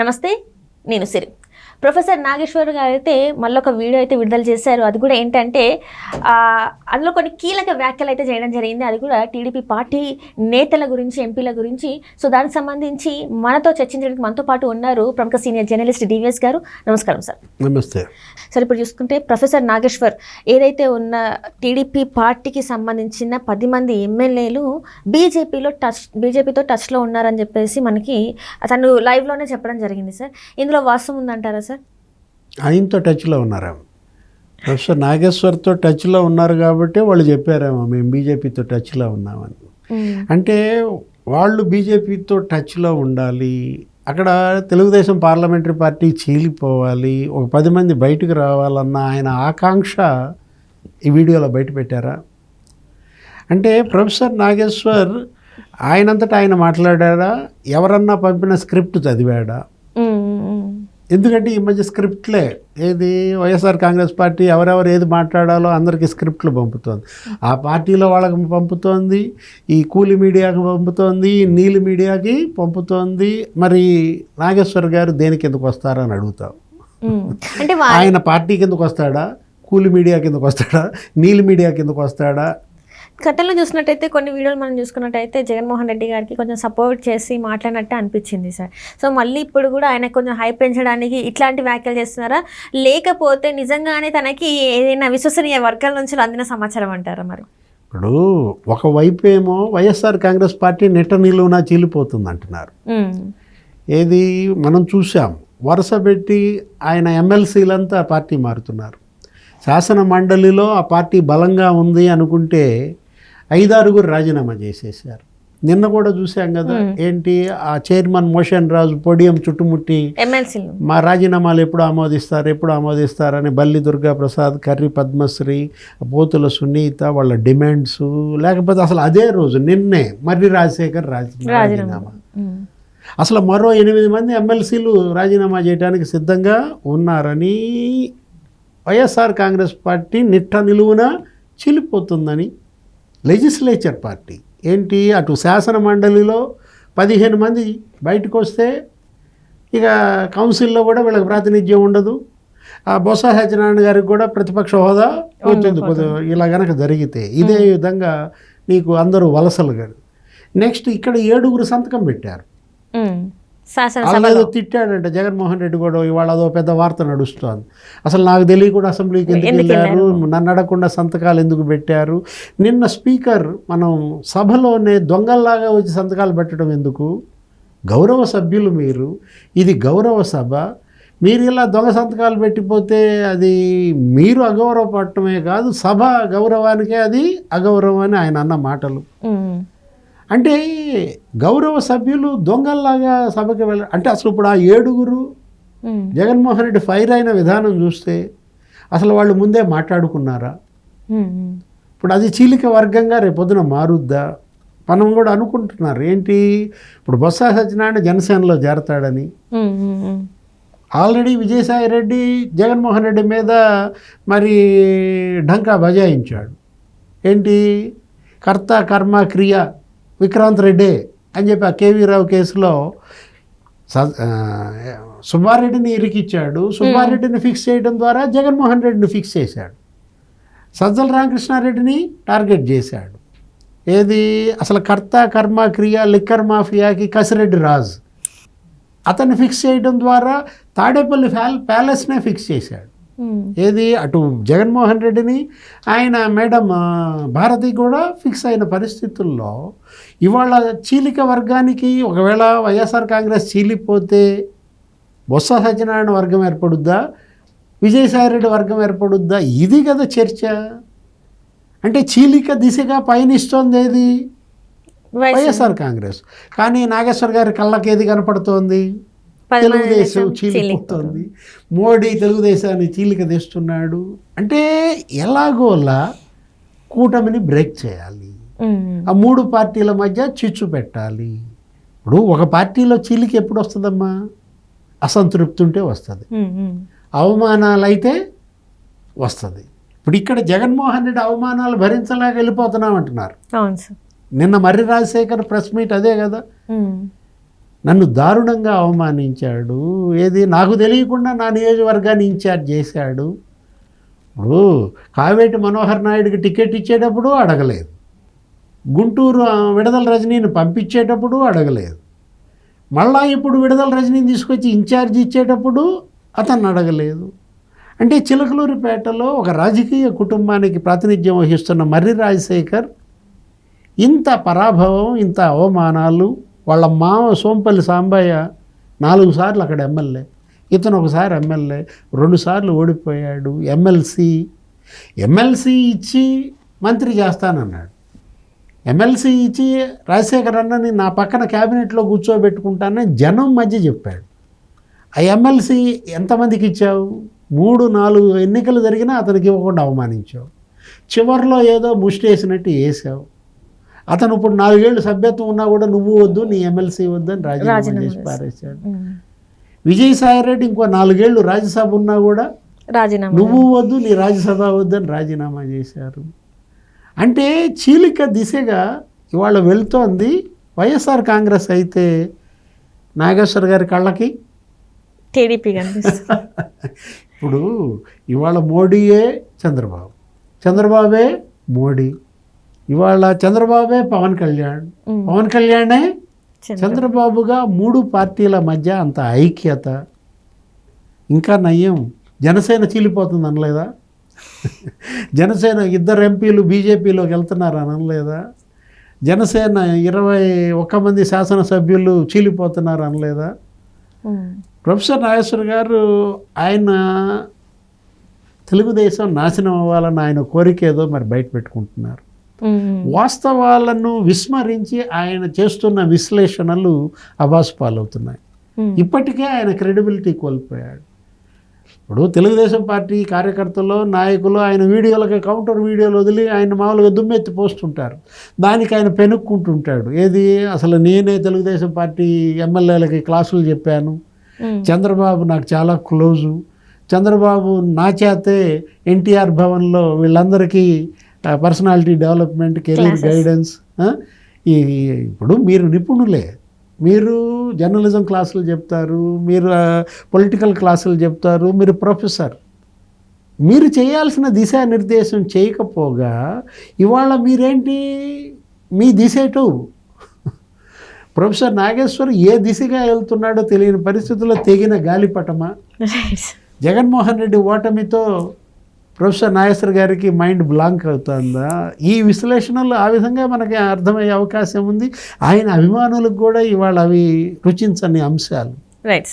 నమస్తే నేను సిరి. ప్రొఫెసర్ నాగేశ్వర్ గారు అయితే మళ్ళీ ఒక వీడియో అయితే విడుదల చేశారు. అది కూడా ఏంటంటే అందులో కొన్ని కీలక వ్యాఖ్యలు అయితే చేయడం జరిగింది. అది కూడా టీడీపీ పార్టీ నేతల గురించి ఎంపీల గురించి. సో దానికి సంబంధించి మనతో చర్చించడానికి మనతో పాటు ఉన్నారు ప్రముఖ సీనియర్ జర్నలిస్ట్ డివిఎస్ గారు. నమస్కారం సార్. నమస్తే. సార్ ఇప్పుడు చూసుకుంటే ప్రొఫెసర్ నాగేశ్వర్ ఏదైతే ఉన్న టీడీపీ పార్టీకి సంబంధించిన పది మంది ఎమ్మెల్యేలు బీజేపీలో టచ్ బీజేపీతో టచ్లో ఉన్నారని చెప్పేసి మనకి తను లైవ్లోనే చెప్పడం జరిగింది సార్. ఇందులో వాస్తవం ఉందంటారా? సార్? ఆయనతో టచ్లో ఉన్నారేమో. ప్రొఫెసర్ నాగేశ్వర్తో టచ్లో ఉన్నారు కాబట్టి వాళ్ళు చెప్పారేమో మేము బీజేపీతో టచ్లో ఉన్నామని. అంటే వాళ్ళు బీజేపీతో టచ్లో ఉండాలి అక్కడ తెలుగుదేశం పార్లమెంటరీ పార్టీ చీలిపోవాలి ఒక పది మంది బయటకు రావాలన్న ఆయన ఆకాంక్ష ఈ వీడియోలో బయట పెట్టారా? అంటే ప్రొఫెసర్ నాగేశ్వర్ ఆయనంతటా ఆయన మాట్లాడారా? ఎవరన్నా పంపిన స్క్రిప్ట్ చదివాడా? ఎందుకంటే ఈ మధ్య స్క్రిప్ట్లే. ఏది? వైఎస్ఆర్ కాంగ్రెస్ పార్టీ ఎవరెవరు ఏది మాట్లాడాలో అందరికీ స్క్రిప్ట్లు పంపుతోంది. ఆ పార్టీలో వాళ్ళకి పంపుతోంది ఈ కూలి మీడియాకి పంపుతోంది నీలి మీడియాకి పంపుతోంది. మరి నాగేశ్వర్ గారు దేనికి ఎందుకు వస్తారని అడుగుతాం. ఆయన పార్టీ కిందకు వస్తాడా? కూలి మీడియా కిందకు వస్తాడా? నీలి మీడియా కిందకు వస్తాడా? గతంలో చూసినట్టయితే కొన్ని వీడియోలు మనం చూసుకున్నట్టయితే జగన్మోహన్ రెడ్డి గారికి కొంచెం సపోర్ట్ చేసి మాట్లాడినట్టే అనిపించింది సార్. సో మళ్ళీ ఇప్పుడు కూడా ఆయన కొంచెం హై పెంచడానికి ఇట్లాంటి వ్యాఖ్యలు చేస్తున్నారా? లేకపోతే నిజంగానే తనకి ఏదైనా విశ్వసనీయ వర్గాల నుంచి అందిన సమాచారం అంటారా మరి? ఇప్పుడు ఒకవైపు ఏమో వైఎస్ఆర్ కాంగ్రెస్ పార్టీ నెట్ట నిలువునా చీలిపోతుంది అంటున్నారు. ఏది మనం చూసాం వరుస పెట్టి ఆయన ఎమ్మెల్సీలంతా పార్టీ మారుతున్నారు. శాసన మండలిలో ఆ పార్టీ బలంగా ఉంది అనుకుంటే ఐదారుగురు రాజీనామా చేసేసారు నిన్న కూడా చూసాం కదా ఏంటి ఆ చైర్మన్ మోషన్ రాజు పొడియం చుట్టుముట్టి మా రాజీనామాలు ఎప్పుడు ఆమోదిస్తారు ఎప్పుడు ఆమోదిస్తారని బల్లి దుర్గా ప్రసాద్ కర్రి పద్మశ్రీ పోతుల సునీత వాళ్ళ డిమాండ్స్ లేకపోతే అసలు అదే రోజు నిన్నే మర్రి రాజశేఖర్ రాజీ- రాజీనామా. అసలు మరో ఎనిమిది మంది ఎమ్మెల్సీలు రాజీనామా చేయడానికి సిద్ధంగా ఉన్నారని వైఎస్ఆర్ కాంగ్రెస్ పార్టీ నిట్ట నిలువున చిలిపోతుందని లెజిస్లేచర్ పార్టీ. ఏంటి? అటు శాసన మండలిలో పదిహేను మంది బయటకు వస్తే ఇక కౌన్సిల్లో కూడా వీళ్ళకి ప్రాతినిధ్యం ఉండదు. ఆ బొత్స సత్యనారాయణ గారికి కూడా ప్రతిపక్ష హోదా పోతుంది ఇలా గనక జరిగితే ఇదే విధంగా నీకు అందరూ వలసలు నెక్స్ట్ ఇక్కడ ఏడుగురు సంతకం పెట్టారు. ఏదో తిట్టాడంట జగన్మోహన్ రెడ్డి కూడా ఇవాళ అదో పెద్ద వార్త నడుస్తోంది. అసలు నాకు తెలియకుండా అసెంబ్లీకి ఎందుకు వెళ్ళారు? నన్ను అడగకుండా సంతకాలు ఎందుకు పెట్టారు? నిన్న స్పీకర్ మనం సభలోనే దొంగల్లాగా వచ్చి సంతకాలు పెట్టడం ఎందుకు? గౌరవ సభ్యులు మీరు. ఇది గౌరవ సభ. మీరు ఇలా దొంగ సంతకాలు పెట్టిపోతే అది మీరు అగౌరవపడటమే కాదు సభ గౌరవానికే అది అగౌరవం అని ఆయన అన్న మాటలు. అంటే గౌరవ సభ్యులు దొంగల్లాగా సభకి వెళ్ళ అంటే అసలు ఇప్పుడు ఆ ఏడుగురు. జగన్మోహన్ రెడ్డి ఫైర్ అయిన విధానం చూస్తే అసలు వాళ్ళు ముందే మాట్లాడుకున్నారా. ఇప్పుడు అది చీలిక వర్గంగా రేపొద్దున మారుద్దా? మనం కూడా అనుకుంటున్నారు. ఏంటి? ఇప్పుడు బొత్స సత్యనారాయణ జనసేనలో చేరతాడని. ఆల్రెడీ విజయసాయి రెడ్డి జగన్మోహన్ రెడ్డి మీద మరి ఢంకా బజాయించాడు. ఏంటి? కర్త కర్మ క్రియ విక్రాంత్ రెడ్డి అని చెప్పి ఆ కేవీ రావు కేసులో సుబ్బారెడ్డిని ఇరికిచ్చాడు. సుబ్బారెడ్డిని ఫిక్స్ చేయడం ద్వారా జగన్మోహన్ రెడ్డిని ఫిక్స్ చేశాడు. సజ్జల రామకృష్ణారెడ్డిని టార్గెట్ చేశాడు. ఏది? అసలు కర్త కర్మ క్రియ లిక్కర్ మాఫియాకి కసిరెడ్డి రాజు. అతన్ని ఫిక్స్ చేయడం ద్వారా తాడేపల్లి ఫ్యాల్ ప్యాలెస్నే ఫిక్స్ చేశాడు. ఏది? అటు జగన్మోహన్ రెడ్డిని ఆయన మేడం భారతి కూడా ఫిక్స్ అయిన పరిస్థితుల్లో ఇవాళ చీలిక వర్గానికి ఒకవేళ వైఎస్ఆర్ కాంగ్రెస్ చీలిపోతే బొత్స సత్యనారాయణ వర్గం ఏర్పడుద్దా? విజయసాయిరెడ్డి వర్గం ఏర్పడుద్దా? ఇది కదా చర్చ. అంటే చీలిక దిశగా పయనిస్తోంది ఏది? YS YSR Congress. కానీ నాగేశ్వర్ గారి కళ్ళకి ఏది కనపడుతోంది? తెలుగుదేశం దేశం చీలిపోతుంది. మోడీ తెలుగుదేశాన్ని చీలిక తెస్తున్నాడు. అంటే ఎలాగోలా కూటమిని బ్రేక్ చేయాలి. ఆ మూడు పార్టీల మధ్య చిచ్చు పెట్టాలి. ఇప్పుడు ఒక పార్టీలో చీలిక ఎప్పుడు వస్తుందమ్మా? అసంతృప్తి ఉంటే వస్తుంది. అవమానాలు అయితే వస్తుంది. ఇప్పుడు ఇక్కడ జగన్మోహన్ రెడ్డి అవమానాలు భరించలేక వెళ్ళిపోతున్నాం అంటున్నారు నిన్న మర్రి రాజశేఖర్ ప్రెస్ మీట్ అదే కదా. నన్ను దారుణంగా అవమానించాడు. ఏది? నాకు తెలియకుండా నా నియోజకవర్గాన్ని ఇన్ఛార్జ్ చేశాడు. ఇప్పుడు కావేటి మనోహర్ నాయుడికి టికెట్ ఇచ్చేటప్పుడు అడగలేదు. గుంటూరు విడదల రజనీని పంపించేటప్పుడు అడగలేదు. మళ్ళా ఇప్పుడు విడదల రజనీని తీసుకొచ్చి ఇన్ఛార్జ్ ఇచ్చేటప్పుడు అతను అడగలేదు. అంటే చిలకలూరిపేటలో ఒక రాజకీయ కుటుంబానికి ప్రాతినిధ్యం వహిస్తున్న మర్రి రాజశేఖర్ ఇంత పరాభవం ఇంత అవమానాలు వాళ్ళ మామ సోంపల్లి సాంబయ్య నాలుగు సార్లు అక్కడ ఎమ్మెల్యే ఇతను ఒకసారి ఎమ్మెల్యే రెండుసార్లు ఓడిపోయాడు ఎమ్మెల్సీ. ఎమ్మెల్సీ ఇచ్చి మంత్రి చేస్తానన్నాడు. ఎమ్మెల్సీ ఇచ్చి రాజశేఖర్ అన్నని నా పక్కన క్యాబినెట్లో కూర్చోబెట్టుకుంటానని జనం మధ్య చెప్పాడు. ఆ ఎమ్మెల్సీ ఎంతమందికి ఇచ్చావు? మూడు నాలుగు ఎన్నికలు జరిగినా అతనికి ఇవ్వకుండా అవమానించావు. చివరిలో ఏదో ముష్టేసినట్టు వేసావు. అతను ఇప్పుడు నాలుగేళ్ళు సభ్యత్వం ఉన్నా కూడా నువ్వు వద్దు నీ ఎమ్మెల్సీ వద్దు అని రాజీనామా చేసి. పారేశాడు. విజయసాయి రెడ్డి ఇంకో నాలుగేళ్ళు రాజ్యసభ ఉన్నా కూడా రాజీనామా నువ్వు వద్దు నీ రాజ్యసభ వద్దని రాజీనామా చేశారు. అంటే చీలిక దిశగా ఇవాళ వెళ్తోంది వైఎస్ఆర్ కాంగ్రెస్ అయితే నాగేశ్వర్ గారి కళ్ళకి. టీడీపీ ఇప్పుడు ఇవాళ మోడీయే చంద్రబాబు. చంద్రబాబే మోడీ. ఇవాళ చంద్రబాబే పవన్ కళ్యాణ్. పవన్ కళ్యాణే చంద్ర- చంద్రబాబుగా మూడు పార్టీల మధ్య అంత ఐక్యత ఇంకా నయ్యం జనసేన చీలిపోతుంది అనలేదా జనసేన ఇద్దరు ఎంపీలు బీజేపీలోకి వెళ్తున్నారు అని అనలేదా జనసేన ఇరవై ఒక్క మంది శాసనసభ్యులు చీలిపోతున్నారు అనలేదా. ప్రొఫెసర్ నాగేశ్వర్ గారు ఆయన తెలుగుదేశం నాశనం అవ్వాలన్న ఆయన కోరిక ఏదో మరి బయట పెట్టుకుంటున్నారు. వాస్తవాలను విస్మరించి ఆయన చేస్తున్న విశ్లేషణలు అబాస్ పాలవుతున్నాయి. ఉమ్. ఇప్పటికే ఆయన క్రెడిబిలిటీ కోల్పోయాడు. ఇప్పుడు తెలుగుదేశం పార్టీ కార్యకర్తలు నాయకులు ఆయన వీడియోలకి కౌంటర్ వీడియోలు వదిలి ఆయన మామూలుగా దుమ్మెత్తి పోస్తుంటారు. దానికి ఆయన పెనుక్కుంటుంటాడు. ఏది? అసలు నేనే తెలుగుదేశం పార్టీ ఎమ్మెల్యేలకి క్లాసులు చెప్పాను. ఉమ్. చంద్రబాబు నాకు చాలా క్లోజు. చంద్రబాబు నా చేతే ఎన్టీఆర్ భవన్లో వీళ్ళందరికీ పర్సనాలిటీ డెవలప్మెంట్ కెరీర్. గైడెన్స్ ఈ ఇప్పుడు మీరు నిపుణులే. మీరు జర్నలిజం క్లాసులు చెప్తారు మీరు పొలిటికల్ క్లాసులు చెప్తారు మీరు ప్రొఫెసర్ మీరు చేయాల్సిన దిశానిర్దేశం చేయకపోగా ఇవాళ మీరేంటి? మీ దిశ ఎటు? ప్రొఫెసర్ నాగేశ్వర్ ఏ దిశగా వెళ్తున్నాడో తెలియని పరిస్థితుల్లో తెగిన గాలిపటమా? జగన్మోహన్ రెడ్డి ఓటమితో ప్రొఫెసర్ నాగేశ్వర్ గారికి మైండ్ బ్లాంక్ అవుతుందా? ఈ విశ్లేషణలు ఆ విధంగా మనకి అర్థమయ్యే అవకాశం ఉంది. ఆయన అభిమానులకు కూడా ఇవాళ అవి రుచించని అంశాలు. Right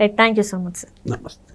right thank you so much sir నమస్తే.